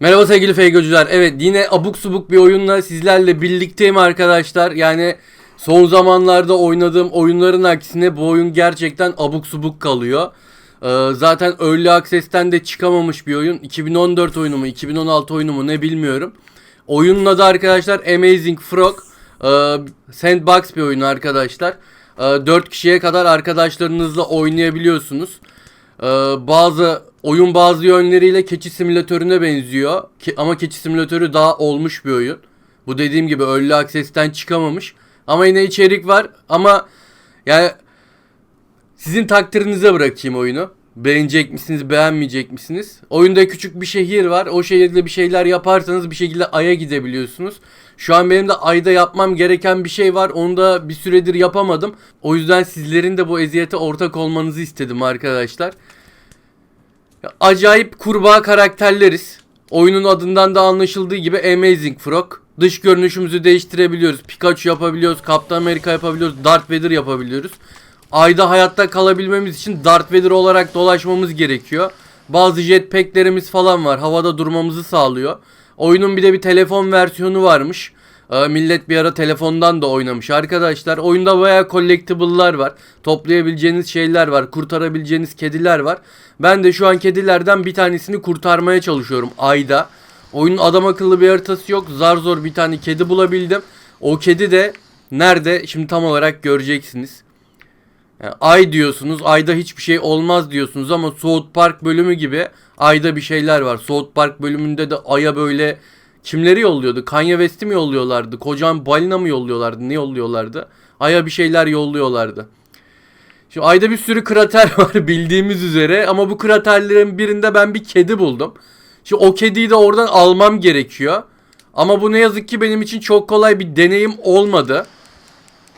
Merhaba sevgili FG'cüler. Evet yine abuk subuk bir oyunla sizlerle birlikteyim arkadaşlar. Yani son zamanlarda oynadığım oyunların aksine bu oyun gerçekten abuk subuk kalıyor. Ee, zaten Early Access'ten de çıkamamış bir oyun. 2014 oyunu mu 2016 oyunu mu ne bilmiyorum. Oyunun adı arkadaşlar Amazing Frog. Ee, sandbox bir oyun arkadaşlar. Ee, 4 kişiye kadar arkadaşlarınızla oynayabiliyorsunuz. Ee, bazı oyun bazı yönleriyle keçi simülatörüne benziyor. Ke- ama keçi simülatörü daha olmuş bir oyun. Bu dediğim gibi Early Access'ten çıkamamış. Ama yine içerik var. Ama yani sizin takdirinize bırakayım oyunu. Beğenecek misiniz, beğenmeyecek misiniz? Oyunda küçük bir şehir var. O şehirde bir şeyler yaparsanız bir şekilde Ay'a gidebiliyorsunuz. Şu an benim de Ay'da yapmam gereken bir şey var. Onu da bir süredir yapamadım. O yüzden sizlerin de bu eziyete ortak olmanızı istedim arkadaşlar. Acayip kurbağa karakterleriz. Oyunun adından da anlaşıldığı gibi Amazing Frog. Dış görünüşümüzü değiştirebiliyoruz. Pikachu yapabiliyoruz. Kaptan Amerika yapabiliyoruz. Darth Vader yapabiliyoruz. Ayda hayatta kalabilmemiz için Darth Vader olarak dolaşmamız gerekiyor. Bazı jetpacklerimiz falan var. Havada durmamızı sağlıyor. Oyunun bir de bir telefon versiyonu varmış. Millet bir ara telefondan da oynamış arkadaşlar. Oyunda bayağı collectible'lar var. Toplayabileceğiniz şeyler var. Kurtarabileceğiniz kediler var. Ben de şu an kedilerden bir tanesini kurtarmaya çalışıyorum ayda. Oyunun adam akıllı bir haritası yok. Zar zor bir tane kedi bulabildim. O kedi de nerede? Şimdi tam olarak göreceksiniz. Yani ay diyorsunuz, ayda hiçbir şey olmaz diyorsunuz ama South Park bölümü gibi ayda bir şeyler var. South Park bölümünde de aya böyle kimleri yolluyordu? Kanye West'i mi yolluyorlardı? Kocaman balina mı yolluyorlardı? Ne yolluyorlardı? Aya bir şeyler yolluyorlardı. Şimdi ayda bir sürü krater var bildiğimiz üzere ama bu kraterlerin birinde ben bir kedi buldum. Şimdi o kediyi de oradan almam gerekiyor. Ama bu ne yazık ki benim için çok kolay bir deneyim olmadı.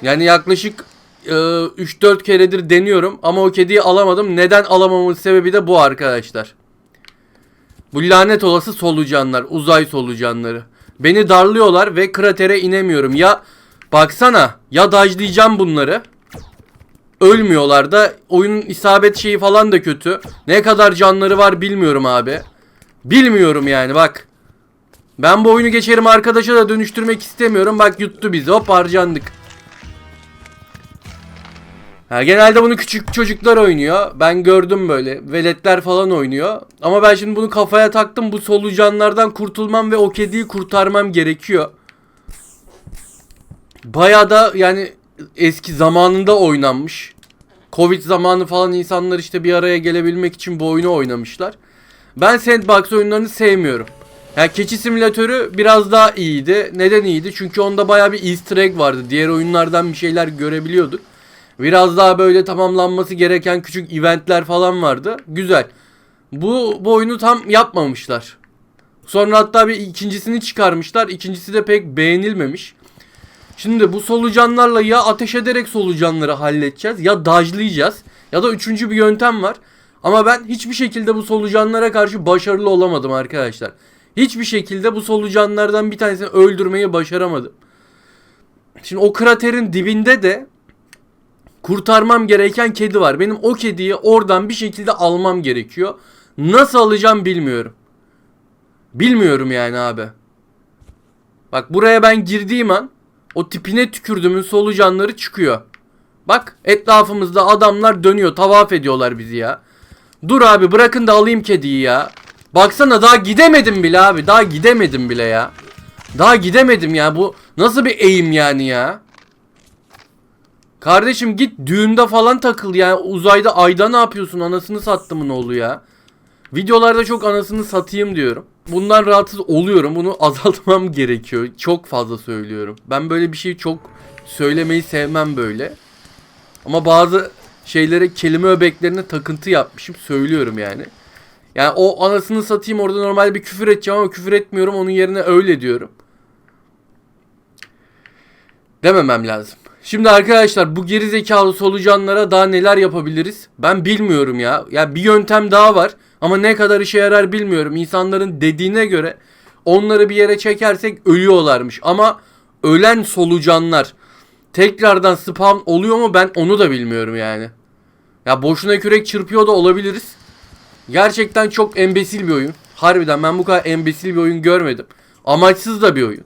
Yani yaklaşık e, 3-4 keredir deniyorum ama o kediyi alamadım. Neden alamamın sebebi de bu arkadaşlar. Bu lanet olası solucanlar, uzay solucanları. Beni darlıyorlar ve kratere inemiyorum. Ya baksana ya dajlayacağım bunları. Ölmüyorlar da oyunun isabet şeyi falan da kötü. Ne kadar canları var bilmiyorum abi. Bilmiyorum yani bak. Ben bu oyunu geçerim arkadaşa da dönüştürmek istemiyorum. Bak yuttu bizi hop harcandık. Ha, genelde bunu küçük çocuklar oynuyor. Ben gördüm böyle. Veletler falan oynuyor. Ama ben şimdi bunu kafaya taktım. Bu solucanlardan kurtulmam ve o kediyi kurtarmam gerekiyor. Bayağı da yani eski zamanında oynanmış. Covid zamanı falan insanlar işte bir araya gelebilmek için bu oyunu oynamışlar. Ben sandbox oyunlarını sevmiyorum. Yani keçi simülatörü biraz daha iyiydi. Neden iyiydi? Çünkü onda bayağı bir easter egg vardı. Diğer oyunlardan bir şeyler görebiliyorduk. Biraz daha böyle tamamlanması gereken küçük eventler falan vardı. Güzel. Bu, bu oyunu tam yapmamışlar. Sonra hatta bir ikincisini çıkarmışlar. İkincisi de pek beğenilmemiş. Şimdi bu solucanlarla ya ateş ederek solucanları halledeceğiz ya dajlayacağız ya da üçüncü bir yöntem var. Ama ben hiçbir şekilde bu solucanlara karşı başarılı olamadım arkadaşlar. Hiçbir şekilde bu solucanlardan bir tanesini öldürmeyi başaramadım. Şimdi o kraterin dibinde de kurtarmam gereken kedi var. Benim o kediyi oradan bir şekilde almam gerekiyor. Nasıl alacağım bilmiyorum. Bilmiyorum yani abi. Bak buraya ben girdiğim an o tipine tükürdüğümün solucanları çıkıyor. Bak etrafımızda adamlar dönüyor tavaf ediyorlar bizi ya. Dur abi bırakın da alayım kediyi ya. Baksana daha gidemedim bile abi. Daha gidemedim bile ya. Daha gidemedim ya. Bu nasıl bir eğim yani ya? Kardeşim git düğünde falan takıl ya. Uzayda ayda ne yapıyorsun? Anasını sattımın oğlu ya. Videolarda çok anasını satayım diyorum. Bundan rahatsız oluyorum. Bunu azaltmam gerekiyor. Çok fazla söylüyorum. Ben böyle bir şey çok söylemeyi sevmem böyle. Ama bazı şeylere kelime öbeklerine takıntı yapmışım. Söylüyorum yani. Yani o anasını satayım orada normalde bir küfür edeceğim ama küfür etmiyorum. Onun yerine öyle diyorum. Dememem lazım. Şimdi arkadaşlar bu geri zekalı solucanlara daha neler yapabiliriz? Ben bilmiyorum ya. Ya bir yöntem daha var ama ne kadar işe yarar bilmiyorum. İnsanların dediğine göre onları bir yere çekersek ölüyorlarmış. Ama ölen solucanlar tekrardan spawn oluyor mu ben onu da bilmiyorum yani. Ya boşuna kürek çırpıyor da olabiliriz. Gerçekten çok embesil bir oyun. Harbiden ben bu kadar embesil bir oyun görmedim. Amaçsız da bir oyun.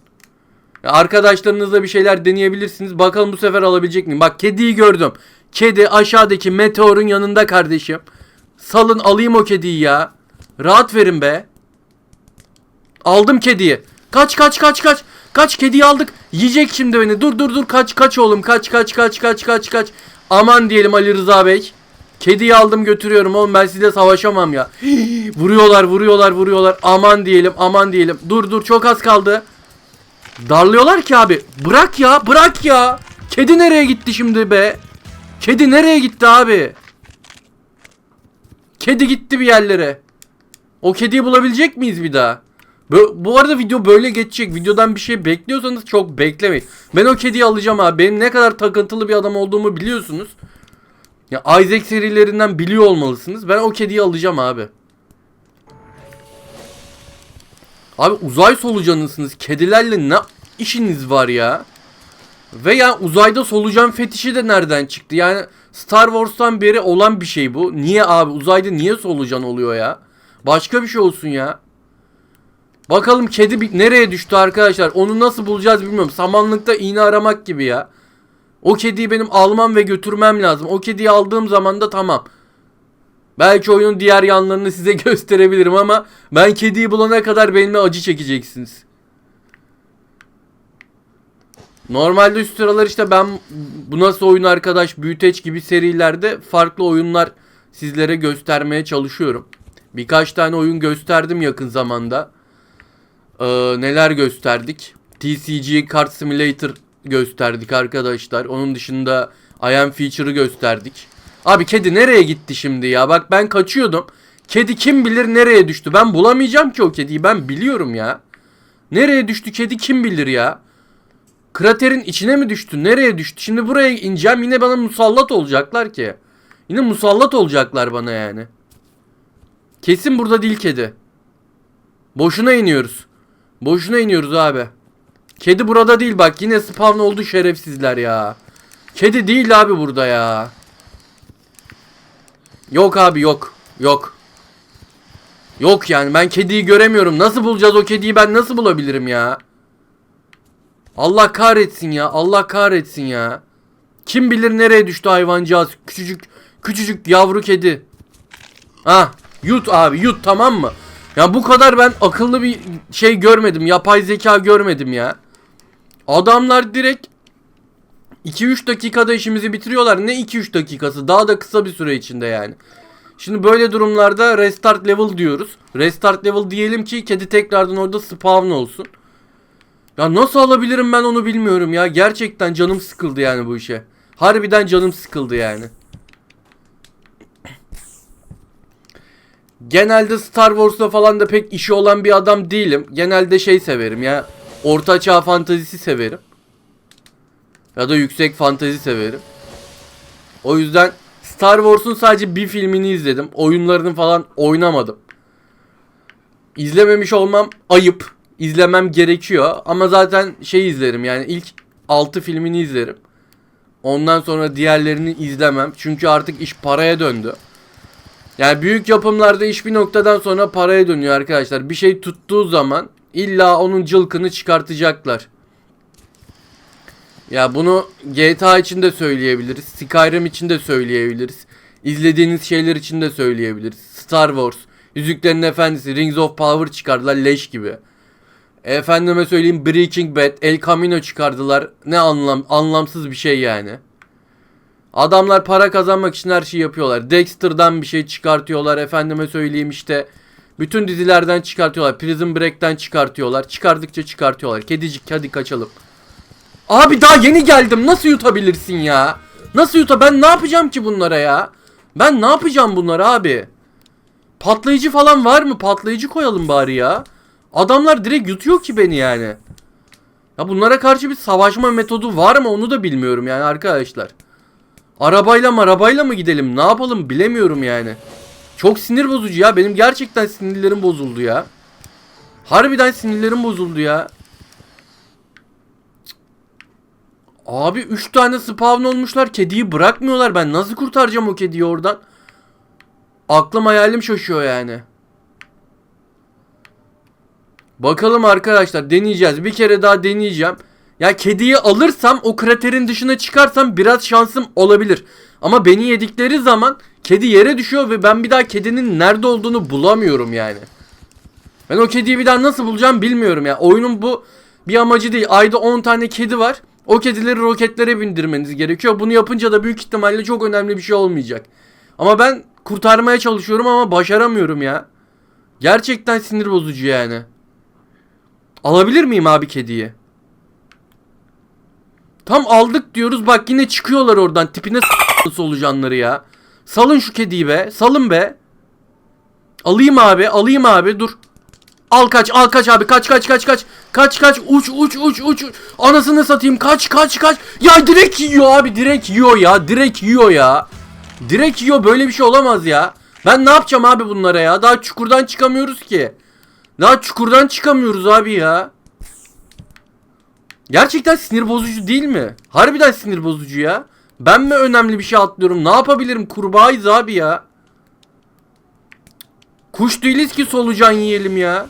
Arkadaşlarınızla bir şeyler deneyebilirsiniz. Bakalım bu sefer alabilecek miyim? Bak kediyi gördüm. Kedi aşağıdaki meteorun yanında kardeşim. Salın alayım o kediyi ya. Rahat verin be. Aldım kediyi. Kaç kaç kaç kaç. Kaç kediyi aldık. Yiyecek şimdi beni. Dur dur dur kaç kaç oğlum. Kaç kaç kaç kaç kaç kaç. Aman diyelim Ali Rıza Bey. Kediyi aldım götürüyorum oğlum ben sizle savaşamam ya. vuruyorlar vuruyorlar vuruyorlar. Aman diyelim aman diyelim. Dur dur çok az kaldı. Darlıyorlar ki abi. Bırak ya bırak ya. Kedi nereye gitti şimdi be? Kedi nereye gitti abi? Kedi gitti bir yerlere. O kediyi bulabilecek miyiz bir daha? Bu, bu arada video böyle geçecek. Videodan bir şey bekliyorsanız çok beklemeyin. Ben o kediyi alacağım abi. Benim ne kadar takıntılı bir adam olduğumu biliyorsunuz. Ya Isaac serilerinden biliyor olmalısınız. Ben o kediyi alacağım abi. Abi uzay solucanısınız. Kedilerle ne işiniz var ya? Ve ya uzayda solucan fetişi de nereden çıktı? Yani Star Wars'tan beri olan bir şey bu. Niye abi uzayda niye solucan oluyor ya? Başka bir şey olsun ya. Bakalım kedi nereye düştü arkadaşlar? Onu nasıl bulacağız bilmiyorum. Samanlıkta iğne aramak gibi ya. O kediyi benim almam ve götürmem lazım. O kediyi aldığım zaman da tamam. Belki oyunun diğer yanlarını size gösterebilirim ama ben kediyi bulana kadar benimle acı çekeceksiniz. Normalde üst sıralar işte ben bu nasıl oyun arkadaş büyüteç gibi serilerde farklı oyunlar sizlere göstermeye çalışıyorum. Birkaç tane oyun gösterdim yakın zamanda. Ee, neler gösterdik? TCG Card Simulator gösterdik arkadaşlar. Onun dışında I Am Feature'ı gösterdik. Abi kedi nereye gitti şimdi ya? Bak ben kaçıyordum. Kedi kim bilir nereye düştü? Ben bulamayacağım ki o kediyi. Ben biliyorum ya. Nereye düştü kedi kim bilir ya? Kraterin içine mi düştü? Nereye düştü? Şimdi buraya ineceğim. Yine bana musallat olacaklar ki. Yine musallat olacaklar bana yani. Kesin burada değil kedi. Boşuna iniyoruz. Boşuna iniyoruz abi. Kedi burada değil bak yine spawn oldu şerefsizler ya. Kedi değil abi burada ya. Yok abi yok. Yok. Yok yani ben kediyi göremiyorum. Nasıl bulacağız o kediyi ben nasıl bulabilirim ya? Allah kahretsin ya. Allah kahretsin ya. Kim bilir nereye düştü hayvancağız. Küçücük küçücük yavru kedi. Ha, yut abi yut tamam mı? Ya bu kadar ben akıllı bir şey görmedim. Yapay zeka görmedim ya. Adamlar direkt 2-3 dakikada işimizi bitiriyorlar. Ne 2-3 dakikası? Daha da kısa bir süre içinde yani. Şimdi böyle durumlarda restart level diyoruz. Restart level diyelim ki kedi tekrardan orada spawn olsun. Ya nasıl alabilirim ben onu bilmiyorum ya. Gerçekten canım sıkıldı yani bu işe. Harbiden canım sıkıldı yani. Genelde Star Wars'la falan da pek işi olan bir adam değilim. Genelde şey severim ya. Orta çağ fantazisi severim. Ya da yüksek fantazi severim. O yüzden Star Wars'un sadece bir filmini izledim. Oyunlarını falan oynamadım. İzlememiş olmam ayıp. İzlemem gerekiyor. Ama zaten şey izlerim yani ilk 6 filmini izlerim. Ondan sonra diğerlerini izlemem. Çünkü artık iş paraya döndü. Yani büyük yapımlarda iş bir noktadan sonra paraya dönüyor arkadaşlar. Bir şey tuttuğu zaman illa onun cılkını çıkartacaklar. Ya bunu GTA için de söyleyebiliriz. Skyrim için de söyleyebiliriz. İzlediğiniz şeyler için de söyleyebiliriz. Star Wars, Yüzüklerin Efendisi, Rings of Power çıkardılar leş gibi. Efendime söyleyeyim Breaking Bad, El Camino çıkardılar. Ne anlam anlamsız bir şey yani. Adamlar para kazanmak için her şeyi yapıyorlar. Dexter'dan bir şey çıkartıyorlar. Efendime söyleyeyim işte bütün dizilerden çıkartıyorlar. Prison Break'ten çıkartıyorlar. Çıkardıkça çıkartıyorlar. Kedicik hadi kaçalım. Abi daha yeni geldim. Nasıl yutabilirsin ya? Nasıl yuta? Ben ne yapacağım ki bunlara ya? Ben ne yapacağım bunlara abi? Patlayıcı falan var mı? Patlayıcı koyalım bari ya. Adamlar direkt yutuyor ki beni yani. Ya bunlara karşı bir savaşma metodu var mı onu da bilmiyorum yani arkadaşlar. Arabayla mı arabayla mı gidelim ne yapalım bilemiyorum yani. Çok sinir bozucu ya benim gerçekten sinirlerim bozuldu ya. Harbiden sinirlerim bozuldu ya. Abi 3 tane spawn olmuşlar kediyi bırakmıyorlar ben nasıl kurtaracağım o kediyi oradan. Aklım hayalim şaşıyor yani. Bakalım arkadaşlar deneyeceğiz. Bir kere daha deneyeceğim. Ya kediyi alırsam o kraterin dışına çıkarsam biraz şansım olabilir. Ama beni yedikleri zaman kedi yere düşüyor ve ben bir daha kedinin nerede olduğunu bulamıyorum yani. Ben o kediyi bir daha nasıl bulacağım bilmiyorum ya. Oyunun bu bir amacı değil. Ayda 10 tane kedi var. O kedileri roketlere bindirmeniz gerekiyor. Bunu yapınca da büyük ihtimalle çok önemli bir şey olmayacak. Ama ben kurtarmaya çalışıyorum ama başaramıyorum ya. Gerçekten sinir bozucu yani. Alabilir miyim abi kediyi? Tam aldık diyoruz bak yine çıkıyorlar oradan tipine solucanları ya. Salın şu kediyi be salın be. Alayım abi alayım abi dur. Al kaç al kaç abi kaç kaç kaç kaç. Kaç kaç uç uç uç uç. Anasını satayım kaç kaç kaç. Ya direkt yiyor abi direkt yiyor ya direkt yiyor ya. Direkt yiyor böyle bir şey olamaz ya. Ben ne yapacağım abi bunlara ya? Daha çukurdan çıkamıyoruz ki. Daha çukurdan çıkamıyoruz abi ya. Gerçekten sinir bozucu değil mi? Harbiden sinir bozucu ya. Ben mi önemli bir şey atlıyorum? Ne yapabilirim? Kurbağayız abi ya. Kuş değiliz ki solucan yiyelim ya.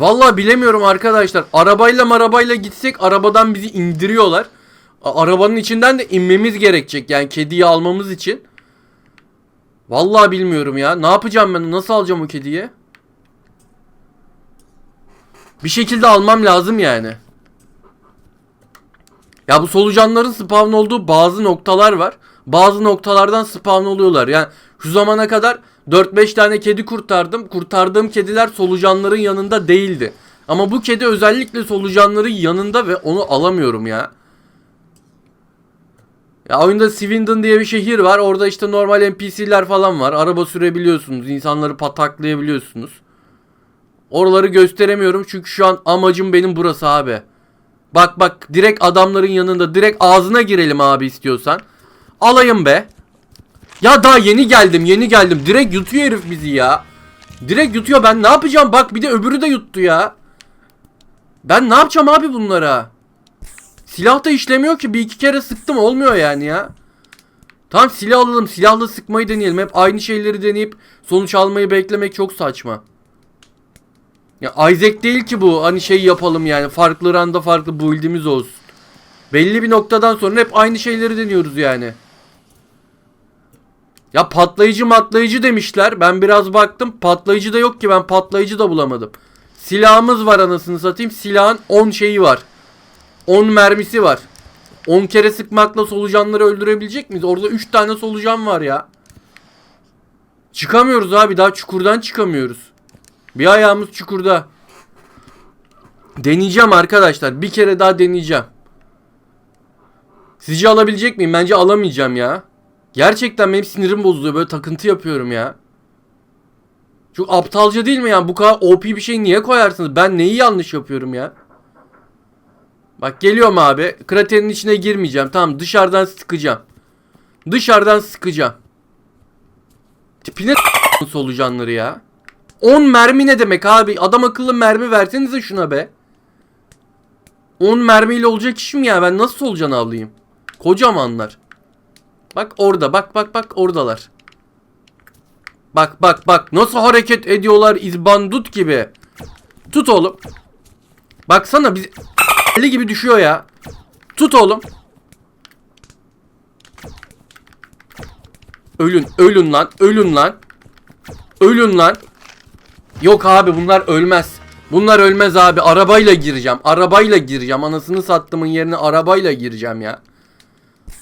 Vallahi bilemiyorum arkadaşlar. Arabayla marabayla gitsek arabadan bizi indiriyorlar. Arabanın içinden de inmemiz gerekecek yani kediyi almamız için. Vallahi bilmiyorum ya. Ne yapacağım ben? Nasıl alacağım o kediyi? Bir şekilde almam lazım yani. Ya bu solucanların spawn olduğu bazı noktalar var. Bazı noktalardan spawn oluyorlar. Yani şu zamana kadar 4-5 tane kedi kurtardım. Kurtardığım kediler solucanların yanında değildi. Ama bu kedi özellikle solucanların yanında ve onu alamıyorum ya. Ya oyunda Swindon diye bir şehir var. Orada işte normal NPC'ler falan var. Araba sürebiliyorsunuz. insanları pataklayabiliyorsunuz. Oraları gösteremiyorum çünkü şu an amacım benim burası abi. Bak bak direkt adamların yanında direkt ağzına girelim abi istiyorsan. Alayım be. Ya daha yeni geldim yeni geldim. Direkt yutuyor herif bizi ya. Direkt yutuyor ben ne yapacağım bak bir de öbürü de yuttu ya. Ben ne yapacağım abi bunlara? Silah da işlemiyor ki bir iki kere sıktım olmuyor yani ya. Tamam silah alalım silahla sıkmayı deneyelim. Hep aynı şeyleri deneyip sonuç almayı beklemek çok saçma. Ya Isaac değil ki bu hani şey yapalım yani farklı randa farklı build'imiz olsun. Belli bir noktadan sonra hep aynı şeyleri deniyoruz yani. Ya patlayıcı matlayıcı demişler. Ben biraz baktım. Patlayıcı da yok ki ben patlayıcı da bulamadım. Silahımız var anasını satayım. Silahın 10 şeyi var. 10 mermisi var. 10 kere sıkmakla solucanları öldürebilecek miyiz? Orada 3 tane solucan var ya. Çıkamıyoruz abi daha çukurdan çıkamıyoruz. Bir ayağımız çukurda. Deneyeceğim arkadaşlar. Bir kere daha deneyeceğim. Sizce alabilecek miyim? Bence alamayacağım ya. Gerçekten benim sinirim bozuluyor. Böyle takıntı yapıyorum ya. Çok aptalca değil mi ya? Bu kadar OP bir şey niye koyarsınız? Ben neyi yanlış yapıyorum ya? Bak geliyorum abi. Kraterin içine girmeyeceğim. Tamam dışarıdan sıkacağım. Dışarıdan sıkacağım. Tipine solucanları ya. 10 mermi ne demek abi? Adam akıllı mermi versenize şuna be. 10 mermiyle olacak iş mi ya? Ben nasıl solucanı alayım? Kocamanlar. Bak orada bak bak bak oradalar. Bak bak bak nasıl hareket ediyorlar izbandut gibi. Tut oğlum. Baksana biz eli gibi düşüyor ya. Tut oğlum. Ölün ölün lan ölün lan. Ölün lan. Yok abi bunlar ölmez. Bunlar ölmez abi. Arabayla gireceğim. Arabayla gireceğim. Anasını sattımın yerine arabayla gireceğim ya.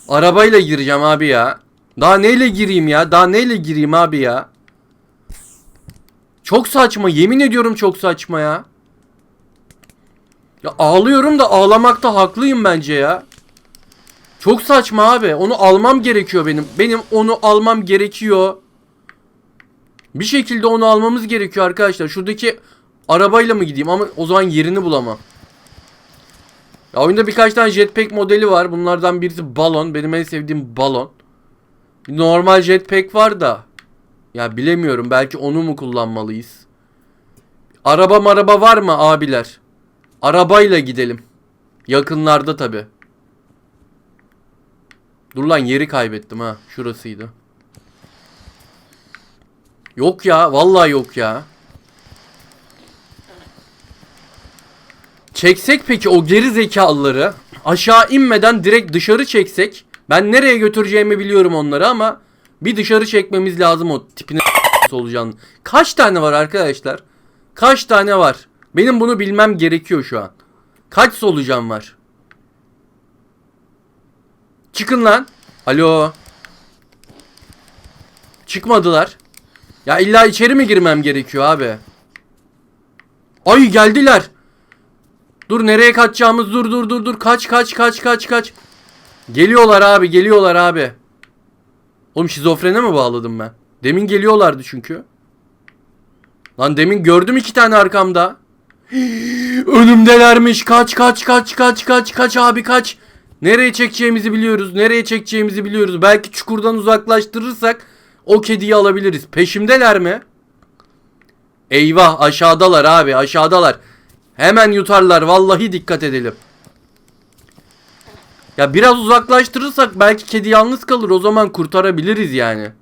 Arabayla gireceğim abi ya. Daha neyle gireyim ya? Daha neyle gireyim abi ya? Çok saçma. Yemin ediyorum çok saçma ya. Ya ağlıyorum da ağlamakta haklıyım bence ya. Çok saçma abi. Onu almam gerekiyor benim. Benim onu almam gerekiyor. Bir şekilde onu almamız gerekiyor arkadaşlar. Şuradaki arabayla mı gideyim ama o zaman yerini bulamam. Ya oyunda birkaç tane jetpack modeli var. Bunlardan birisi balon. Benim en sevdiğim balon. Normal jetpack var da. Ya bilemiyorum. Belki onu mu kullanmalıyız? Araba maraba var mı abiler? Arabayla gidelim. Yakınlarda tabi. Dur lan yeri kaybettim ha. Şurasıydı. Yok ya. Vallahi yok ya. Çeksek peki o geri zekalıları aşağı inmeden direkt dışarı çeksek. Ben nereye götüreceğimi biliyorum onları ama bir dışarı çekmemiz lazım o tipine solucan. Kaç tane var arkadaşlar? Kaç tane var? Benim bunu bilmem gerekiyor şu an. Kaç solucan var? Çıkın lan. Alo. Çıkmadılar. Ya illa içeri mi girmem gerekiyor abi? Ay geldiler. Dur nereye kaçacağımız dur dur dur dur kaç kaç kaç kaç kaç. Geliyorlar abi geliyorlar abi. Oğlum şizofrene mi bağladım ben? Demin geliyorlardı çünkü. Lan demin gördüm iki tane arkamda. Önümdelermiş. Kaç kaç kaç kaç kaç kaç abi kaç. Nereye çekeceğimizi biliyoruz. Nereye çekeceğimizi biliyoruz. Belki çukurdan uzaklaştırırsak o kediyi alabiliriz. Peşimdeler mi? Eyvah aşağıdalar abi aşağıdalar. Hemen yutarlar vallahi dikkat edelim. Ya biraz uzaklaştırırsak belki kedi yalnız kalır o zaman kurtarabiliriz yani.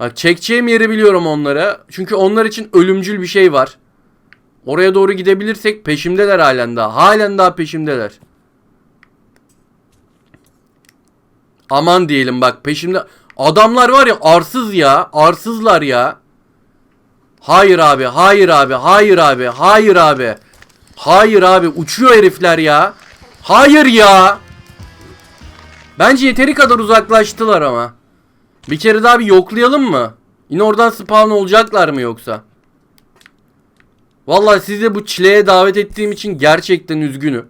Bak çekeceğim yeri biliyorum onlara. Çünkü onlar için ölümcül bir şey var. Oraya doğru gidebilirsek peşimdeler halen daha. Halen daha peşimdeler. Aman diyelim bak peşimde. Adamlar var ya arsız ya. Arsızlar ya. Hayır abi, hayır abi, hayır abi, hayır abi. Hayır abi, uçuyor herifler ya. Hayır ya. Bence yeteri kadar uzaklaştılar ama. Bir kere daha bir yoklayalım mı? Yine oradan spawn olacaklar mı yoksa? Vallahi sizi bu çileye davet ettiğim için gerçekten üzgünüm.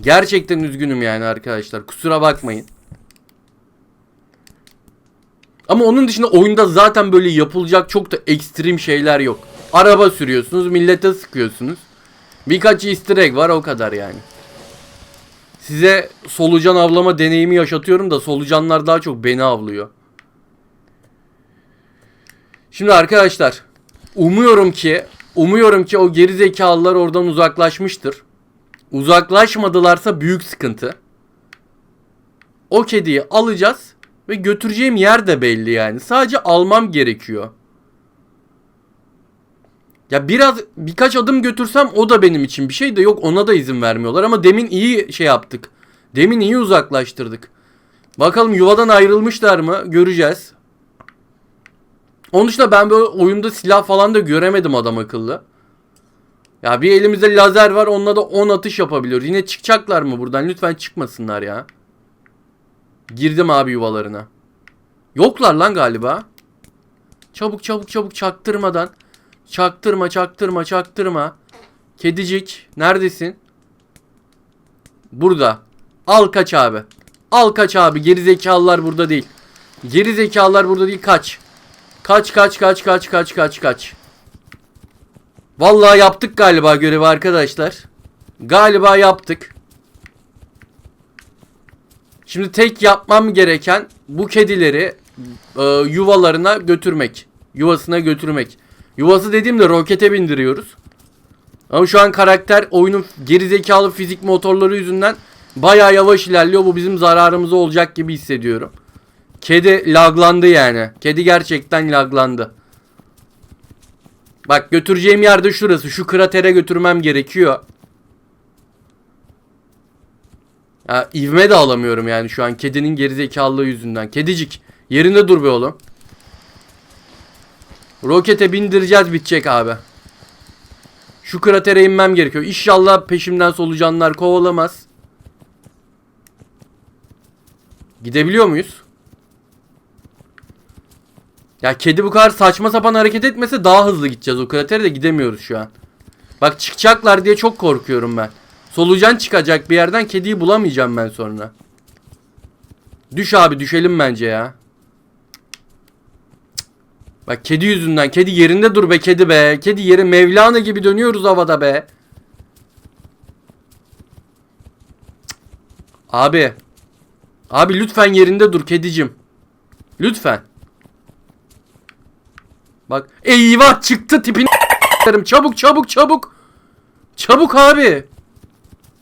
Gerçekten üzgünüm yani arkadaşlar. Kusura bakmayın. Ama onun dışında oyunda zaten böyle yapılacak çok da ekstrem şeyler yok. Araba sürüyorsunuz, millete sıkıyorsunuz. Birkaç easter egg var o kadar yani. Size solucan avlama deneyimi yaşatıyorum da solucanlar daha çok beni avlıyor. Şimdi arkadaşlar umuyorum ki umuyorum ki o geri zekalılar oradan uzaklaşmıştır. Uzaklaşmadılarsa büyük sıkıntı. O kediyi alacağız ve götüreceğim yer de belli yani. Sadece almam gerekiyor. Ya biraz birkaç adım götürsem o da benim için bir şey de yok ona da izin vermiyorlar ama demin iyi şey yaptık. Demin iyi uzaklaştırdık. Bakalım yuvadan ayrılmışlar mı göreceğiz. Onun dışında ben böyle oyunda silah falan da göremedim adam akıllı. Ya bir elimizde lazer var onunla da 10 atış yapabiliyoruz. Yine çıkacaklar mı buradan? Lütfen çıkmasınlar ya. Girdim abi yuvalarına. Yoklar lan galiba. Çabuk çabuk çabuk çaktırmadan. Çaktırma çaktırma çaktırma. Kedicik neredesin? Burada. Al kaç abi. Al kaç abi. Geri zekalılar burada değil. Geri zekalılar burada değil kaç. Kaç kaç kaç kaç kaç kaç kaç. Vallahi yaptık galiba görevi arkadaşlar. Galiba yaptık. Şimdi tek yapmam gereken bu kedileri e, yuvalarına götürmek. Yuvasına götürmek. Yuvası dediğimde rokete bindiriyoruz. Ama şu an karakter oyunun gerizekalı fizik motorları yüzünden baya yavaş ilerliyor. Bu bizim zararımıza olacak gibi hissediyorum. Kedi laglandı yani. Kedi gerçekten laglandı. Bak götüreceğim yerde şurası. Şu kratere götürmem gerekiyor. Ya ivme de alamıyorum yani şu an kedinin gerizekalılığı yüzünden. Kedicik yerinde dur be oğlum. Rokete bindireceğiz bitecek abi. Şu kratere inmem gerekiyor. İnşallah peşimden solucanlar kovalamaz. Gidebiliyor muyuz? Ya kedi bu kadar saçma sapan hareket etmese daha hızlı gideceğiz. O kratere de gidemiyoruz şu an. Bak çıkacaklar diye çok korkuyorum ben. Solucan çıkacak bir yerden kediyi bulamayacağım ben sonra. Düş abi düşelim bence ya. Bak kedi yüzünden. Kedi yerinde dur be kedi be. Kedi yeri Mevlana gibi dönüyoruz havada be. Abi. Abi lütfen yerinde dur kedicim. Lütfen. Bak eyvah çıktı tipini çabuk çabuk çabuk. Çabuk abi.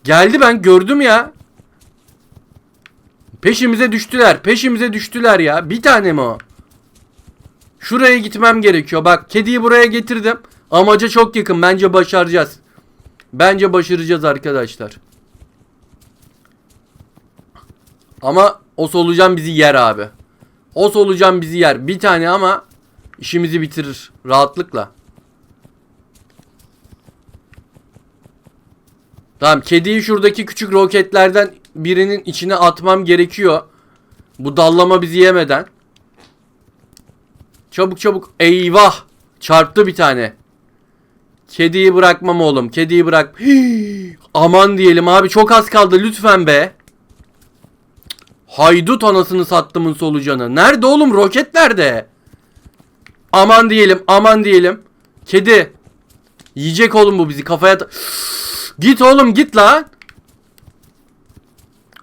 Geldi ben gördüm ya. Peşimize düştüler. Peşimize düştüler ya. Bir tane mi o? Şuraya gitmem gerekiyor. Bak kediyi buraya getirdim. Amaca çok yakın. Bence başaracağız. Bence başaracağız arkadaşlar. Ama o solucan bizi yer abi. O solucan bizi yer. Bir tane ama işimizi bitirir rahatlıkla. Tamam kediyi şuradaki küçük roketlerden birinin içine atmam gerekiyor. Bu dallama bizi yemeden. Çabuk çabuk. Eyvah. Çarptı bir tane. Kediyi bırakmam oğlum. Kediyi bırak. Aman diyelim abi çok az kaldı lütfen be. Haydut anasını sattımın solucanı. Nerede oğlum roket nerede? Aman diyelim aman diyelim. Kedi. Yiyecek oğlum bu bizi kafaya Git oğlum git lan.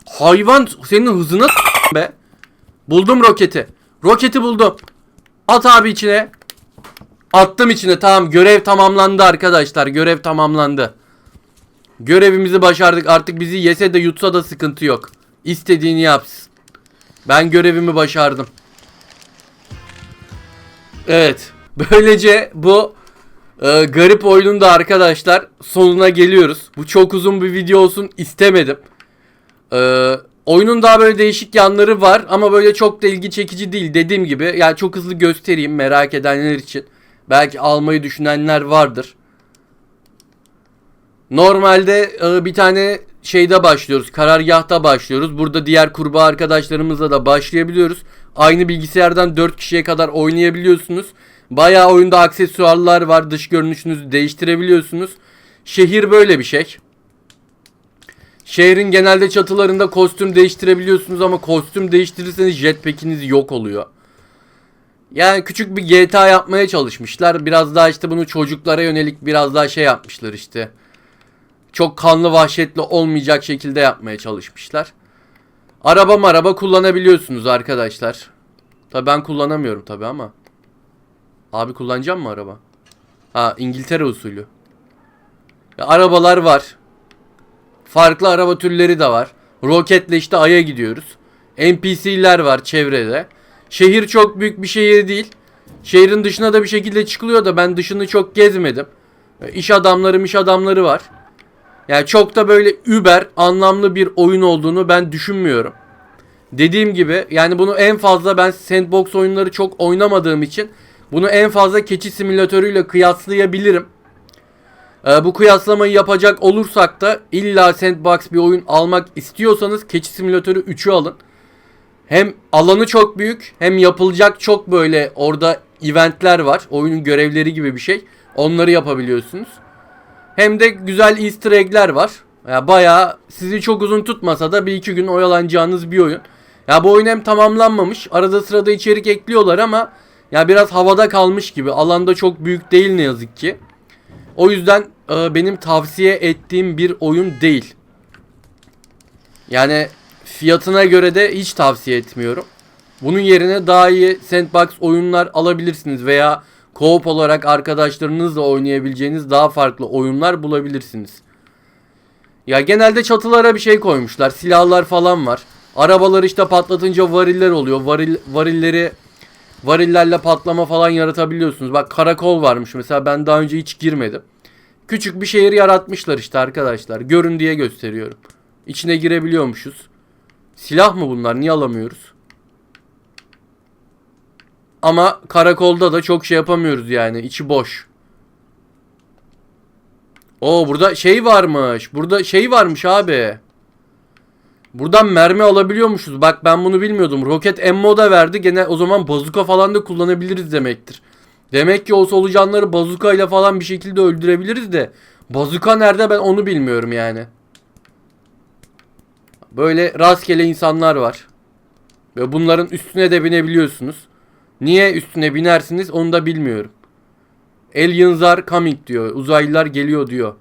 Hayvan senin hızına be. Buldum roketi. Roketi buldum. At abi içine. Attım içine tamam görev tamamlandı arkadaşlar. Görev tamamlandı. Görevimizi başardık. Artık bizi yese de yutsa da sıkıntı yok. İstediğini yapsın. Ben görevimi başardım. Evet. Böylece bu e, garip oyunun da arkadaşlar sonuna geliyoruz. Bu çok uzun bir video olsun istemedim. E, oyunun daha böyle değişik yanları var ama böyle çok da ilgi çekici değil dediğim gibi. Yani çok hızlı göstereyim merak edenler için. Belki almayı düşünenler vardır. Normalde e, bir tane şeyde başlıyoruz. Karargahta başlıyoruz. Burada diğer kurbağa arkadaşlarımızla da başlayabiliyoruz. Aynı bilgisayardan 4 kişiye kadar oynayabiliyorsunuz. Bayağı oyunda aksesuarlar var. Dış görünüşünüzü değiştirebiliyorsunuz. Şehir böyle bir şey. Şehrin genelde çatılarında kostüm değiştirebiliyorsunuz ama kostüm değiştirirseniz jetpack'iniz yok oluyor. Yani küçük bir GTA yapmaya çalışmışlar. Biraz daha işte bunu çocuklara yönelik biraz daha şey yapmışlar işte. Çok kanlı vahşetli olmayacak şekilde yapmaya çalışmışlar. Araba maraba kullanabiliyorsunuz arkadaşlar. Tabi ben kullanamıyorum tabi ama. Abi kullanacağım mı araba? Ha İngiltere usulü. Ya, arabalar var. Farklı araba türleri de var. Roketle işte Ay'a gidiyoruz. NPC'ler var çevrede. Şehir çok büyük bir şehir değil. Şehrin dışına da bir şekilde çıkılıyor da ben dışını çok gezmedim. E, İş adamları iş adamları var. Yani çok da böyle über anlamlı bir oyun olduğunu ben düşünmüyorum. Dediğim gibi yani bunu en fazla ben sandbox oyunları çok oynamadığım için bunu en fazla keçi simülatörüyle kıyaslayabilirim. Ee, bu kıyaslamayı yapacak olursak da illa sandbox bir oyun almak istiyorsanız keçi simülatörü 3'ü alın. Hem alanı çok büyük hem yapılacak çok böyle orada eventler var. Oyunun görevleri gibi bir şey. Onları yapabiliyorsunuz. Hem de güzel easter egg'ler var. Ya bayağı sizi çok uzun tutmasa da bir iki gün oyalanacağınız bir oyun. Ya bu oyun hem tamamlanmamış. Arada sırada içerik ekliyorlar ama ya biraz havada kalmış gibi. Alanda çok büyük değil ne yazık ki. O yüzden e, benim tavsiye ettiğim bir oyun değil. Yani fiyatına göre de hiç tavsiye etmiyorum. Bunun yerine daha iyi sandbox oyunlar alabilirsiniz veya co-op olarak arkadaşlarınızla oynayabileceğiniz daha farklı oyunlar bulabilirsiniz. Ya genelde çatılara bir şey koymuşlar. Silahlar falan var. Arabalar işte patlatınca variller oluyor. Varil, varilleri varillerle patlama falan yaratabiliyorsunuz. Bak karakol varmış mesela ben daha önce hiç girmedim. Küçük bir şehir yaratmışlar işte arkadaşlar. Görün diye gösteriyorum. İçine girebiliyormuşuz. Silah mı bunlar? Niye alamıyoruz? Ama karakolda da çok şey yapamıyoruz yani. İçi boş. Oo burada şey varmış. Burada şey varmış abi. Buradan mermi alabiliyormuşuz. Bak ben bunu bilmiyordum. Roket ammo da verdi. Gene o zaman bazuka falan da kullanabiliriz demektir. Demek ki o solucanları bazuka ile falan bir şekilde öldürebiliriz de. Bazuka nerede ben onu bilmiyorum yani. Böyle rastgele insanlar var. Ve bunların üstüne de binebiliyorsunuz. Niye üstüne binersiniz onu da bilmiyorum. Aliens are coming diyor. Uzaylılar geliyor diyor.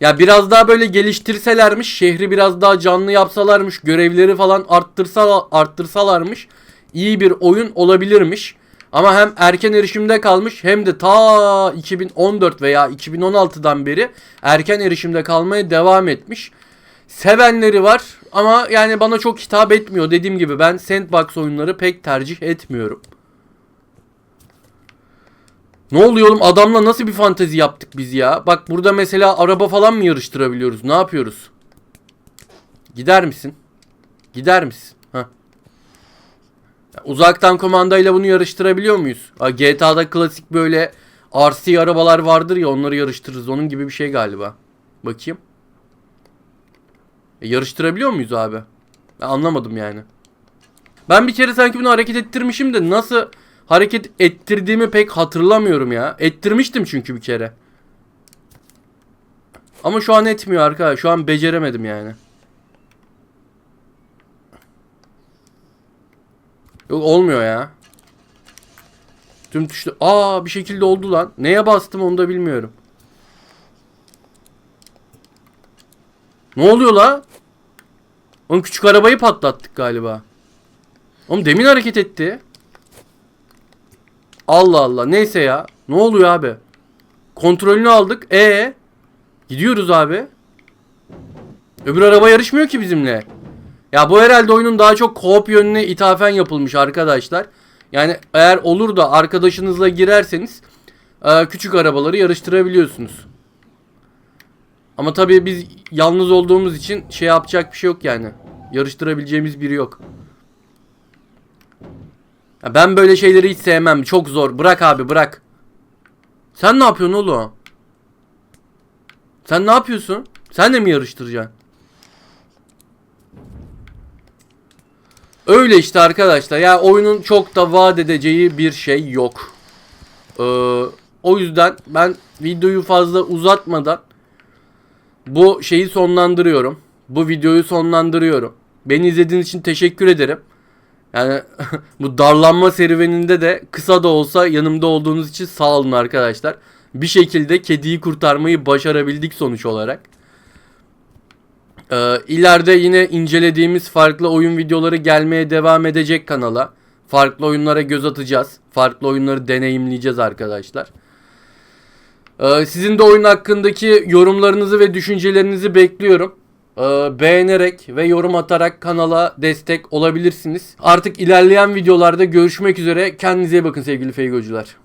Ya biraz daha böyle geliştirselermiş, şehri biraz daha canlı yapsalarmış, görevleri falan arttırsa arttırsalarmış iyi bir oyun olabilirmiş. Ama hem erken erişimde kalmış hem de ta 2014 veya 2016'dan beri erken erişimde kalmaya devam etmiş. Sevenleri var ama yani bana çok hitap etmiyor. Dediğim gibi ben sandbox oyunları pek tercih etmiyorum. Ne oluyor oğlum adamla nasıl bir fantezi yaptık biz ya? Bak burada mesela araba falan mı yarıştırabiliyoruz? Ne yapıyoruz? Gider misin? Gider misin? Heh. Uzaktan kumandayla bunu yarıştırabiliyor muyuz? GTA'da klasik böyle RC arabalar vardır ya onları yarıştırırız. Onun gibi bir şey galiba. Bakayım. E, yarıştırabiliyor muyuz abi? Ben anlamadım yani. Ben bir kere sanki bunu hareket ettirmişim de nasıl hareket ettirdiğimi pek hatırlamıyorum ya. Ettirmiştim çünkü bir kere. Ama şu an etmiyor arkadaşlar. Şu an beceremedim yani. Yok olmuyor ya. Tüm tuşlu. Aa bir şekilde oldu lan. Neye bastım onu da bilmiyorum. Ne oluyor la? Oğlum küçük arabayı patlattık galiba. Oğlum demin hareket etti. Allah Allah. Neyse ya. Ne oluyor abi? Kontrolünü aldık. E Gidiyoruz abi. Öbür araba yarışmıyor ki bizimle. Ya bu herhalde oyunun daha çok co-op yönüne ithafen yapılmış arkadaşlar. Yani eğer olur da arkadaşınızla girerseniz e, küçük arabaları yarıştırabiliyorsunuz. Ama tabii biz yalnız olduğumuz için şey yapacak bir şey yok yani. Yarıştırabileceğimiz biri yok. Ya ben böyle şeyleri hiç sevmem. Çok zor. Bırak abi bırak. Sen ne yapıyorsun oğlum? Sen ne yapıyorsun? Sen de mi yarıştıracaksın? Öyle işte arkadaşlar. Ya oyunun çok da vaat edeceği bir şey yok. Ee, o yüzden ben videoyu fazla uzatmadan bu şeyi sonlandırıyorum. Bu videoyu sonlandırıyorum. Beni izlediğiniz için teşekkür ederim. Yani bu darlanma serüveninde de kısa da olsa yanımda olduğunuz için sağ olun arkadaşlar. Bir şekilde kediyi kurtarmayı başarabildik sonuç olarak. Ee, ileride yine incelediğimiz farklı oyun videoları gelmeye devam edecek kanala. Farklı oyunlara göz atacağız. Farklı oyunları deneyimleyeceğiz arkadaşlar. Ee, sizin de oyun hakkındaki yorumlarınızı ve düşüncelerinizi bekliyorum. Ee, beğenerek ve yorum atarak kanala destek olabilirsiniz. Artık ilerleyen videolarda görüşmek üzere. Kendinize bakın sevgili feygocular.